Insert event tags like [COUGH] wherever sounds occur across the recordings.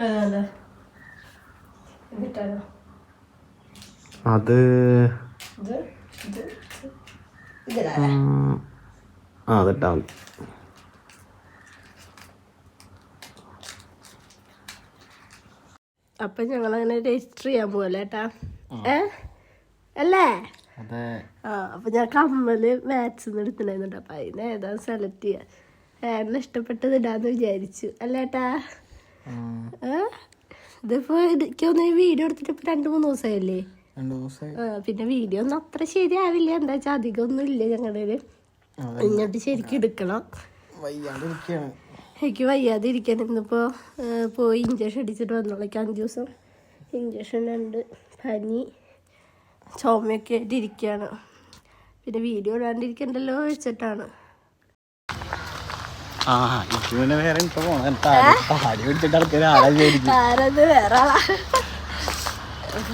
അതെ ആ അതിട്ടാ മതി. അപ്പൊ ഞങ്ങൾ അങ്ങനെ രജിസ്റ്റർ ചെയ്യാൻ ഏട്ടാ? ഏ? അല്ലേ? അതെ. ആ അപ്പൊ ഞാൻ കമ്മൽ മാത്സ് എടുത്തിട്ടുണ്ടായിരുന്നു അപ്പൊ അതിന് ഏതാ സെലക്ട് ചെയ്യാ. ഏട്ടന് ഇഷ്ടപ്പെട്ടത് ഇടാന്ന് വിചാരിച്ചു. അല്ലേട്ടാ ഇതിപ്പോ എനിക്കൊന്ന് വീഡിയോ എടുത്തിട്ട് ഇപ്പൊ രണ്ടു മൂന്ന് ദിവസമായില്ലേ? പിന്നെ വീഡിയോ ഒന്നും അത്ര ശരിയാവില്ല. എന്താ വെച്ചാൽ അധികം ഒന്നും ഇല്ല ഞങ്ങളുടെ ഇങ്ങോട്ട് ശരിക്കും എടുക്കണം. എനിക്ക് വയ്യാതെ ഇരിക്കാൻ ഇന്നിപ്പോ പോയി ഇഞ്ചക്ഷൻ അടിച്ചിട്ട് വന്നോളേക്ക്. അഞ്ചു ദിവസം ഇഞ്ചക്ഷൻ ഉണ്ട്. പനി ചുമയൊക്കെ ആയിട്ട് ഇരിക്കുകയാണ് പിന്നെ വീഡിയോ ഇടാണ്ടിരിക്കണ്ടല്ലോ വെച്ചിട്ടാണ്. വേറെ ഇപ്പൊ പോണം. താടി പിടിച്ചിട്ട് ആൾക്കാർ ആളെ വിചാരിക്കും ആരത് വേറെ ആളാ.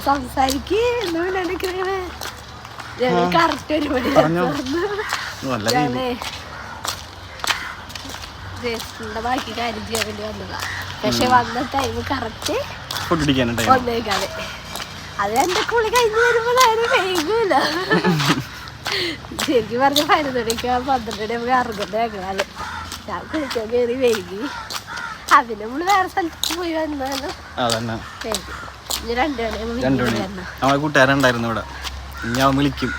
സംസാരിക്ക്. കറക്റ്റ് ഒരു മണി ഞാനേ ജേസ്റ്റിന്റെ ബാക്കി കാര്യം ചെയ്യാൻ വേണ്ടി വന്നതാ. പക്ഷെ വന്ന ടൈം കറക്റ്റ് വന്നേക്കാതെ. അത് എന്റെ കുളി കഴിഞ്ഞ് വരുമ്പോൾ ആരും വൈകൂല. [LAUGHS] ശരിക്കും പറഞ്ഞ പതിനൊന്ന് മണിക്ക് പന്ത്രണ്ട് മണി നമുക്ക് ഞങ്ങളാൽ ഞാൻ കുളിക്കാൻ കയറി വൈകി. അതിന് നമ്മൾ വേറെ സ്ഥലത്തേക്ക് പോയി വന്നാലും അതന്നെ. വൈകി ഇനി രണ്ടു മണിയാകുമ്പോൾ രണ്ടു വീട്ടിൽ മണി നമ്മളെ കൂട്ടുകാരുണ്ടായിരുന്നു ഇവിടെ. ഞാൻ വിളിക്കും.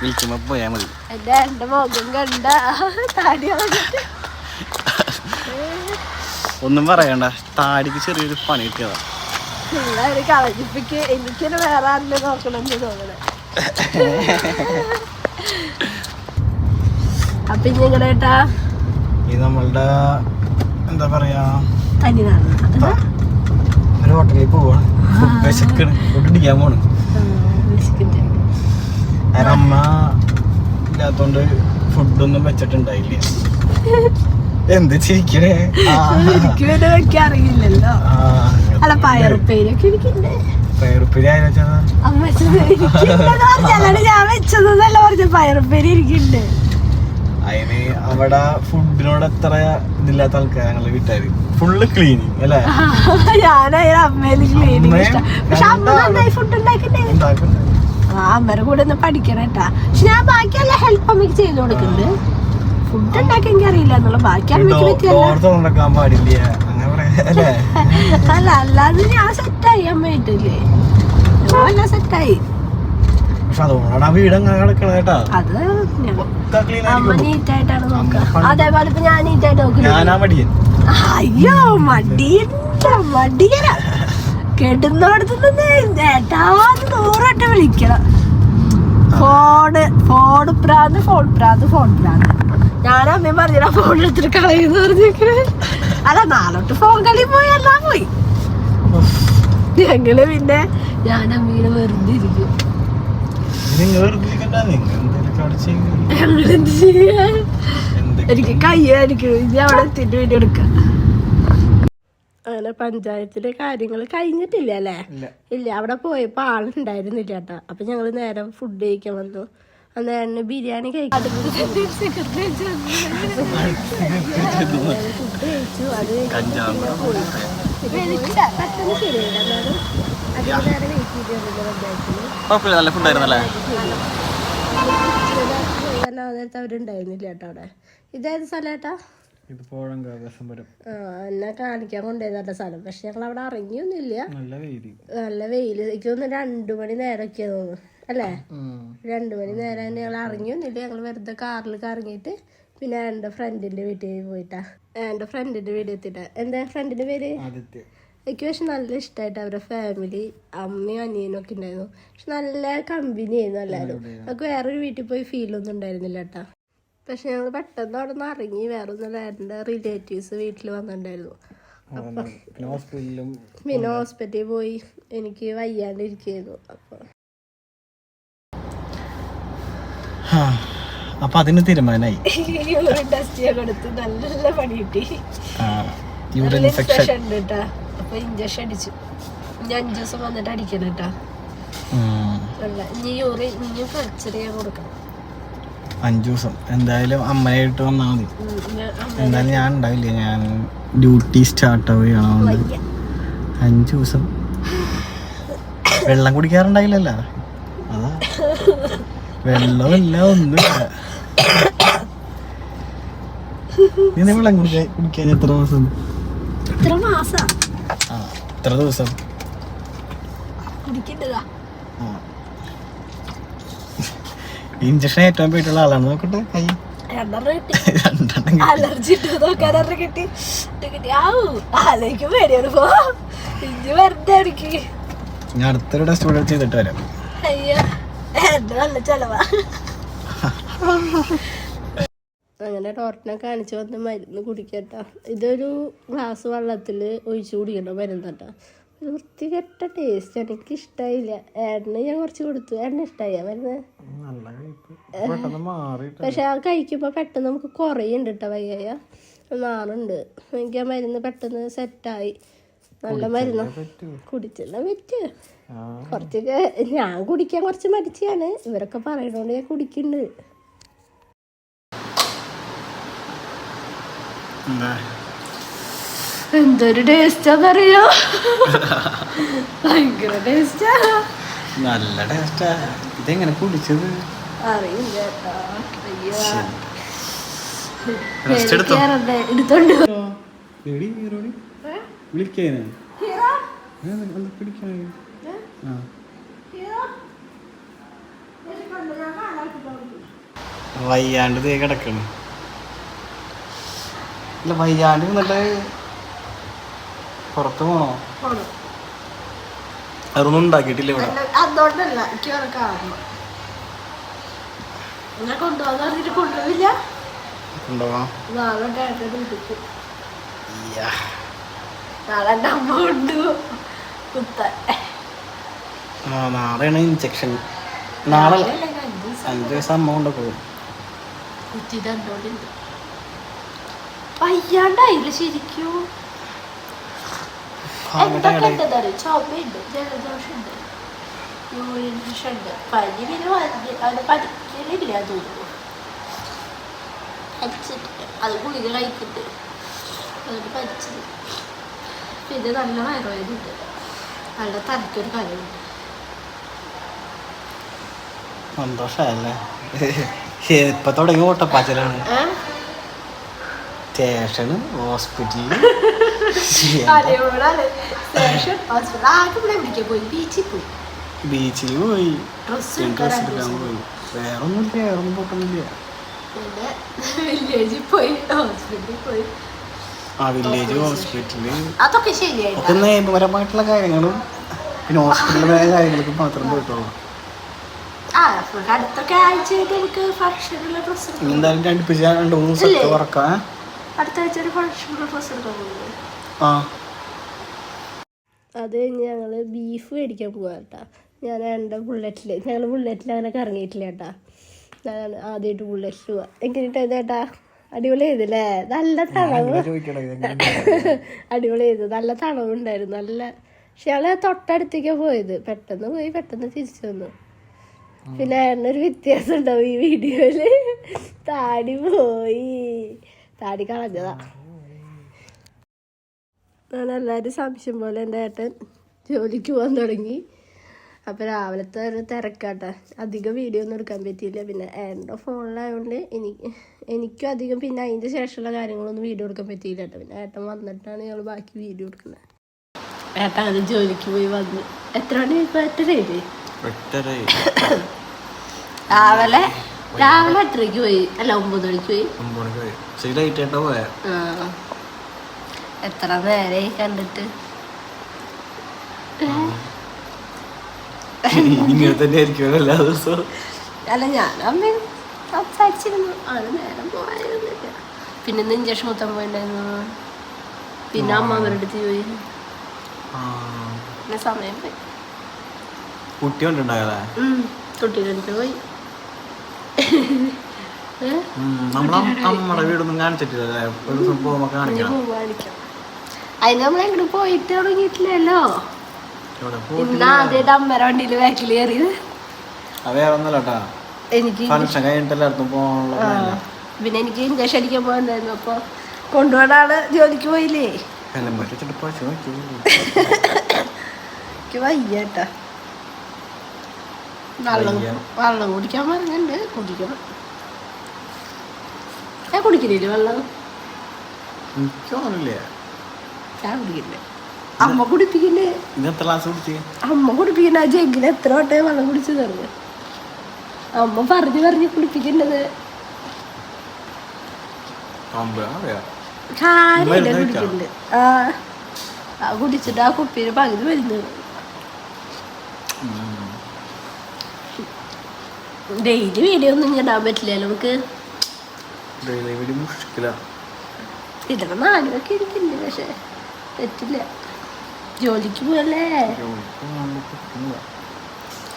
വിളിക്കുമ്പോ പോയാ മതി. എന്റെ എന്റെ മുഖം കണ്ട താടി കളഞ്ഞിട്ട് ഒന്നും പറയണ്ട. താടിക്ക് ചെറിയൊരു പണി കിട്ടിയതാ. നിങ്ങളൊരു കളഞ്ഞിപ്പിക്ക്. എനിക്കൊരു വേറെ ആരിനെ നോക്കണമെന്ന് തോന്നണേ. [LAUGHS] അപ്പൊ ഇനി എങ്ങനെ ഇത് നമ്മളുടെ എന്താ പറയാ ഒരു ഹോട്ടലിൽ പോവാണ്. വിശക്കണ്. ഫുഡ് അടിക്കാൻ പോണ് കാരണം അമ്മ ഇല്ലാത്തോണ്ട് ഫുഡൊന്നും വെച്ചിട്ടുണ്ടായില്ല. എന്ത് ചിരിക്കണേ? അറിയില്ലല്ലോ. അല്ല പയറുപ്പേരൊക്കെ എനിക്കുണ്ട് പയറുപ്പേരി? അമ്മ പറഞ്ഞല്ലാണ്ട് ഞാൻ വെച്ചതെന്നല്ല പറഞ്ഞ പയറുപ്പേര് എനിക്കുണ്ട്. അതിന് അവിടെ ഫുഡിനോട് എത്ര ഇതില്ലാത്ത ആൾക്കാർ ഞങ്ങൾ വീട്ടുകാര് ഫുള്ള് ക്ലീനിങ് അല്ലേ? അമ്മയുടെ കൂടെ ഒന്ന് പഠിക്കണം കേട്ടാ. പക്ഷെ ഞാൻ ബാക്കിയെല്ലാം ഹെൽപ്പ് അമ്മയ്ക്ക് ചെയ്ത് കൊടുക്കുന്നുണ്ട് ഫുഡ് ഉണ്ടാക്കാൻ എനിക്ക് അറിയില്ല എന്നുള്ള ബാക്കി അമ്മയ്ക്ക് [LAUGHS] അല്ല? അല്ലാതെ ഞാൻ സെറ്റായി അമ്മയായിട്ടല്ലേ ഞാൻ സെറ്റായി പക്ഷെ അതുകൊണ്ടാണ്. ആ വീട് അങ്ങനെ കിടക്കണത് കേട്ടാ. അത് ഞാൻ- ക്ലീൻ അമ്മ ആയിരിക്കും നീറ്റായിട്ടാണ് നോക്കുക അമ്മ പണ്ട് അതേപോലെ ഇപ്പൊ ഞാൻ നീറ്റായിട്ട് നോക്കുന്നത് ഞാനാ മടിയൻ. അയ്യോ മടിയല്ല മടിയന കെടുന്നോടത്ത് നിന്ന് ഏട്ടാന്ന് നൂറട്ട വിളിക്കണം. ഫോണ് ഫോണ് പ്രാന്ത് ഫോൺ പ്രാന്ത് ഫോൺ പ്രാന്ത്. ഞാൻ അമ്മയും പറഞ്ഞ ഫോൺ എടുത്തിട്ട് കളയുന്നു പറഞ്ഞേക്കണ് അല്ല നാളോട്ട് ഫോൺ കളി പോയി എല്ലാം പോയി. ഞങ്ങൾ പിന്നെ ഞാൻ അമ്മീനെ വെറുതെ ഇരിക്കും. എനിക്ക് കയ്യായിരിക്കും. ഇനി അവിടെ എത്തിയിട്ട് വീഡിയോ എടുക്കാം. അങ്ങനെ പഞ്ചായത്തിന്റെ കാര്യങ്ങൾ കഴിഞ്ഞിട്ടില്ല അല്ലേ? ഇല്ല. അവിടെ പോയപ്പോ ആളുണ്ടായിരുന്നില്ല കേട്ടോ. അപ്പൊ ഞങ്ങൾ നേരെ ഫുഡ് കഴിക്കാൻ വന്നു. അന്നേരം ബിരിയാണി കഴിക്കാൻ ഫുഡ് കഴിച്ചു അത് പെട്ടെന്ന് ശരിയായില്ല എന്നാലും. അധികം നേരം വെയിറ്റ് ചെയ്തിരുന്നില്ല പഞ്ചായത്തിൽ കുഴപ്പമില്ല നല്ല ഫുഡായിരുന്നല്ലേ നേരത്തെ അവരുണ്ടായിരുന്നില്ല കേട്ടോ അവിടെ. ഇത് പോഴങ്കാവസംബരം ആ എന്നെ കാണിക്കാൻ കൊണ്ടുപോയതാ സ്ഥലം. പക്ഷെ ഞങ്ങൾ അവിടെ ഇറങ്ങിയൊന്നുമില്ല നല്ല വേദി നല്ല വെയിൽ. എനിക്ക് തോന്നുന്നു രണ്ടു മണി നേരമൊക്കെയാ തോന്നുന്നു. അല്ലേ? രണ്ടു മണി നേരം തന്നെ ഞങ്ങൾ ഇറങ്ങിയൊന്നുമില്ല ഞങ്ങൾ വെറുതെ കാറിൽ കറങ്ങിയിട്ട് പിന്നെ എന്റെ ഫ്രണ്ടിന്റെ വീട്ടിൽ പോയിട്ടാ. എന്റെ ഫ്രണ്ടിന്റെ വീട് എത്തിട്ടാ എന്താ ഫ്രണ്ടിന്റെ പേര്? ആദിത്യ. എനിക്ക് പക്ഷെ നല്ല ഇഷ്ടമായിട്ട് അവരുടെ ഫാമിലി അമ്മയും അനിയനും ഒക്കെ ഉണ്ടായിരുന്നു. പക്ഷെ നല്ല കമ്പനി ആയിരുന്നു എല്ലാവരും. നമുക്ക് വേറൊരു വീട്ടിൽ പോയി ഫീലൊന്നും ഉണ്ടായിരുന്നില്ല കേട്ടാ പക്ഷെ ഞങ്ങൾ പെട്ടെന്ന് അവിടെ നിന്ന് ഇറങ്ങി. വേറെ ഒന്നും എന്റെ റിലേറ്റീവ്സ് വീട്ടിൽ വന്നിട്ടുണ്ടായിരുന്നു. പിന്നെ ഹോസ്പിറ്റലിൽ പോയി. എനിക്ക് വയ്യാണ്ടിരിക്കുന്നു അപ്പൊ അപ്പൊ അതിന് തീരുമാനമായി. ടെസ്റ്റ് ചെയ്യാൻ കൊടുത്ത് നല്ല പണി കിട്ടി. യൂറിൻ ഇൻഫെക്ഷൻ ഉണ്ട് കേട്ടാ അപ്പൊ ഇഞ്ചക്ഷൻ അടിച്ചു. ഇനി അഞ്ചു ദിവസം വന്നിട്ട് അടിക്കണം കേട്ടാ. നല്ല ഇനി യൂറിൻ ഇനി കൾച്ചർ ചെയ്യാൻ കൊടുക്കണം. അഞ്ചു ദിവസം. എന്തായാലും അമ്മയായിട്ട് വന്നാൽ മതി. ഞാൻ എന്തായാലും ഞാൻ ഉണ്ടാവില്ല. ഞാൻ ഡ്യൂട്ടി സ്റ്റാർട്ട് ആവുകയാണ് അഞ്ചു ദിവസം. വെള്ളം കുടിക്കാറുണ്ടായില്ലല്ലോ. അതാ. വെള്ളമില്ല ഒന്നുമില്ല. നീ വെള്ളം കുടിക്കാൻ കുടിക്കാൻ എത്ര മാസം? എത്ര മാസാ? ആ എത്ര ദിവസം. ഇഞ്ചക്ഷൻ ഏറ്റവും പോയിട്ടുള്ള ആളാണ്. നോക്കട്ടെ കൈ. അലർജി കിട്ടി. പേടിയാണ് പോ. ഇഞ്ചി വെറുതെ അടിക്ക് ഞാൻ അടുത്തൊരു ടെസ്റ്റ് കൂടെ ചെയ്തിട്ട് വരാം. അയ്യോ എന്റെ നല്ല ചെലവാ. അങ്ങനെ ഡോക്ടറിനെ കാണിച്ചു വന്ന് മരുന്ന് കുടിക്കട്ട. ഇതൊരു ഗ്ലാസ് വെള്ളത്തിൽ ഒഴിച്ചു കുടിക്കണം മരുന്ന് കേട്ടോ ഒരു വൃത്തികെട്ട ടേസ്റ്റ് എനിക്ക് ഇഷ്ടമായില്ല ഏട്ടന് ഞാൻ കുറച്ച് കൊടുത്തു. ഏട്ടന് ഇഷ്ടമായ മരുന്ന്? പക്ഷെ ആ കഴിക്കുമ്പോൾ പെട്ടെന്ന് നമുക്ക് കുറയുണ്ട് കേട്ടോ വയ്യ മാറുണ്ട്. എനിക്ക് ആ മരുന്ന് പെട്ടെന്ന് സെറ്റായി. നല്ല മരുന്ന്. കുടിച്ചെല്ലാം പറ്റ്. കുറച്ചൊക്കെ ഞാൻ കുടിക്കാൻ കുറച്ച് മടിച്ചാണ്. ഇവരൊക്കെ പറയണോണ്ട് ഞാൻ കുടിക്കുന്നുണ്ട് എന്തൊരു ടേസ്റ്റാന്നറിയോ ഭയങ്കര ടേസ്റ്റാ നല്ല ടേസ്റ്റാ ഇതെങ്ങനെ കുടിച്ചത്? അറിയില്ല. എടുത്തോണ്ട് വിളിക്കാനേ? പിടിക്കാനേ ആ. വയ്യാണ്ട് തേ കിടക്കണ്. ഇല്ല വയ്യാണ്ട് എന്നിട്ട് പുറത്ത് പോണോ. അതൊന്നും ഉണ്ടാക്കിയിട്ടില്ല ഇവിടെ. അല്ല, അതുകൊണ്ടല്ല എനിക്ക് വേറെ കാണണം ഞാൻ കൊണ്ടുപോകാന്ന് പറഞ്ഞിട്ട് കൊണ്ടുപോയില്ല. കൊണ്ടുപോവാം നാളെ ഡാറ്റ വിളിക്കും ഇയ്യാ. നാളെ എന്റെ അമ്മ കൊണ്ടു കുത്താൻ. ആ നാളെയാണ് ഇഞ്ചക്ഷൻ നാളെ അഞ്ചു ദിവസം അമ്മ കൊണ്ടുപോകും. കുത്തി തന്നോണ്ട് വയ്യാണ്ടായില്ല ശരിക്കും. എന്തൊക്കെ ചുമയുണ്ട് ജലദോഷമുണ്ട് യൂറിൻ ഉണ്ട് പനി പിന്നെ അത് പഠിക്കലില്ല തോന്നുന്നു. പഠിച്ചിട്ട് അത് ഗുളിക കഴിക്കുന്നുണ്ട് അതുകൊണ്ട് പഠിച്ചത് പിന്നെ നല്ല വയറുവേദനയുണ്ട് നല്ല തലയ്ക്കൊരു കലയുണ്ട് സന്തോഷല്ലേ ഇപ്പൊ തുടങ്ങി ഓട്ടപ്പാച്ചലാണ്. സ്റ്റേഷന് ഹോസ്പിറ്റലിൽ [LAUGHS] ബീച്ചിൽ പോയി. ഡ്രസ് എടുക്കാൻ പോയി. വേറെ ഒന്നുമില്ല വേറെ ഒന്നും പോയി ആ വില്ലേജ് ഹോസ്പിറ്റലിൽ അതൊക്കെ ഒക്കെ നിയമപരമായിട്ടുള്ള കാര്യങ്ങളും പിന്നെ ഹോസ്പിറ്റലിലെ കാര്യങ്ങൾക്ക് മാത്രം പോയിട്ടുള്ളൂ. അടുത്തൊക്കെ ആഴ്ചയായിട്ട് എനിക്ക് ഫംഗ്ഷനുള്ള ഡ്രസ്സ് ഇനി രണ്ട് എന്തായാലും രണ്ട് മൂന്ന് ദിവസത്തെ? ഉറക്കാം അടുത്ത ആഴ്ച ഒരു ഫംഗ്ഷൻ പ്രൊഫസർ പോകുന്നത് അത് കഴിഞ്ഞ് ഞങ്ങൾ ബീഫ് മേടിക്കാൻ പോവാ കേട്ടാ ഞാൻ എന്റെ ബുള്ളറ്റിൽ ഞങ്ങൾ ബുള്ളറ്റിൽ അങ്ങനെ കറങ്ങിയിട്ടില്ല കേട്ടാ ഞാൻ ആദ്യമായിട്ട് ബുള്ളറ്റിൽ പോവാ. എങ്ങനെയാ ചേട്ടാ അടിപൊളി ചെയ്തല്ലേ നല്ല തണവ് അടിപൊളി ചെയ്തു നല്ല തണവുണ്ടായിരുന്നു നല്ല പക്ഷെ ഞങ്ങൾ തൊട്ടടുത്തേക്കാ പോയത്. പെട്ടെന്ന് പോയി പെട്ടെന്ന് തിരിച്ചു വന്നു. പിന്നെ ഒരു വ്യത്യാസം ഉണ്ടാവും ഈ വീഡിയോയിൽ താടി പോയി. താടി കളഞ്ഞതാ എല്ലാവരും സംശയം പോലെ എന്റെ ഏട്ടൻ ജോലിക്ക് പോകാൻ തുടങ്ങി. അപ്പോൾ രാവിലത്തെ ഒരു തിരക്കാട്ടെ. അധികം വീഡിയോ ഒന്നും എടുക്കാൻ പറ്റിയില്ല. പിന്നെ എന്റെ ഫോണിലായതുകൊണ്ട് എനിക്ക് എനിക്കും അധികം പിന്നെ അതിന്റെ ശേഷമുള്ള കാര്യങ്ങളൊന്നും വീഡിയോ എടുക്കാൻ പറ്റിയില്ല കേട്ടോ പിന്നെ ഏട്ടൻ വന്നിട്ടാണ് ഞങ്ങൾ ബാക്കി വീഡിയോ എടുക്കുന്നത്. ഏട്ടൻ അത് ജോലിക്ക് പോയി വന്നു. എത്ര മണി ഇപ്പോൾ എട്ടരയില്ലേ? രാവിലെ രാവിലെ എട്ടരയ്ക്ക് പോയി. അല്ല ഒമ്പത് മണിക്ക് പോയി. ഒമ്പത് മണിക്ക് പോയി. ശരി ലൈറ്റ് ആയിട്ടാ പോയെ. എത്ര നേരെ കണ്ടിട്ട്. ഇങ്ങനെ തന്നെ ആയിരിക്കും എല്ലാ ദിവസവും. അല്ല ഞാൻ അമ്മ സംസാരിച്ചിരുന്നു. നേരം പോയൊന്നുമില്ല പിന്നെ ഇന്ന് ഇഞ്ചക്ഷൻ കുത്താൻ പോയിണ്ടായിരുന്നു. പിന്നെ അമ്മ അവരുടെ അടുത്ത് പോയി. പിന്നെ സമയം പോയി. കുട്ടി. കുട്ടീന്റെ അടുത്ത് പോയി? നമ്മളെ വീടൊന്നും ഒരു സംഭവം കാണിക്കണം. അതിന് നമ്മൾ എങ്ങോട്ട് പോയിട്ട് തുടങ്ങിയിട്ടില്ലല്ലോ ഇവിടെ ഇന്ന് ആദ്യമായിട്ട് അമ്മയുടെ വണ്ടിയിൽ ബാക്കിൽ കയറിയത് വേറെ ഒന്നല്ല എനിക്ക് ഫംഗ്ഷൻ കഴിഞ്ഞിട്ട് എല്ലായിടത്തും പോകാനുള്ള. പിന്നെ എനിക്ക് ഇഞ്ചക്ഷൻ അടിക്കാൻ പോകണ്ടായിരുന്നു അപ്പോൾ കൊണ്ടുപോകാൻ ആൾ ജോലിക്ക് പോയില്ലേ? എനിക്ക് വയ്യട്ടാ. വെള്ളം. വെള്ളം കുടിക്കാൻ പറഞ്ഞിട്ടുണ്ട്. കുടിക്കണം. ഞാൻ കുടിക്കുന്നില്ല വെള്ളം? ഞാൻ കുടിക്കില്ല. അമ്മ കുടിപ്പിക്കില്ലേ? അമ്മ കുടിപ്പിക്കുന്ന ആ എത്ര വട്ടേ വെള്ളം കുടിച്ചു തരുന്നു? അമ്മ പറഞ്ഞു പറഞ്ഞു അറിയാം കാര്യമില്ല കുടിക്കുന്നുണ്ട് ആ കുടിച്ചിട്ട് ആ കുപ്പിയിൽ പകുതി വരുന്നത് ഡെയിലി വീഡിയോ ഒന്നും ഇങ്ങനെ ഇടാൻ പറ്റില്ലല്ലോ നമുക്ക് ഡെയിലി വീഡിയോ മുഷ്കില. ഇടണം. നാലുമൊക്കെ ഇരിക്കില്ല പക്ഷെ പറ്റില്ല. ജോലിക്ക് പോയല്ലേ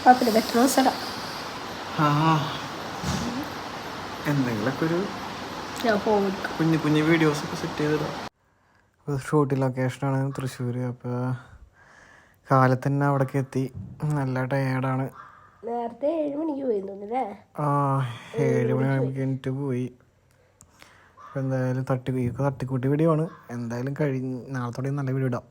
കുഴപ്പമില്ല പറ്റുന്ന ഒരു ഞാൻ കുഞ്ഞു കുഞ്ഞു വീഡിയോസ് ഒക്കെ സെറ്റ് ചെയ്തിടാം. ഷൂട്ടിംഗ് ലൊക്കേഷനാണ് തൃശ്ശൂർ അപ്പോൾ കാലത്തന്നെ അവിടേക്ക് എത്തി. നല്ല ടയേർഡാണ് നേരത്തെ ഏഴ് മണിക്ക് പോയി തോന്നുന്നല്ലേ? ആ ഏഴ് മണി കഴിഞ്ഞിട്ട് പോയി. എന്തായാലും തട്ടി തട്ടിക്കൂട്ടി വീഡിയോ ആണ്. എന്തായാലും കഴിഞ്ഞ് നാളത്തോടെ നല്ല വീഡിയോ ഇടാം.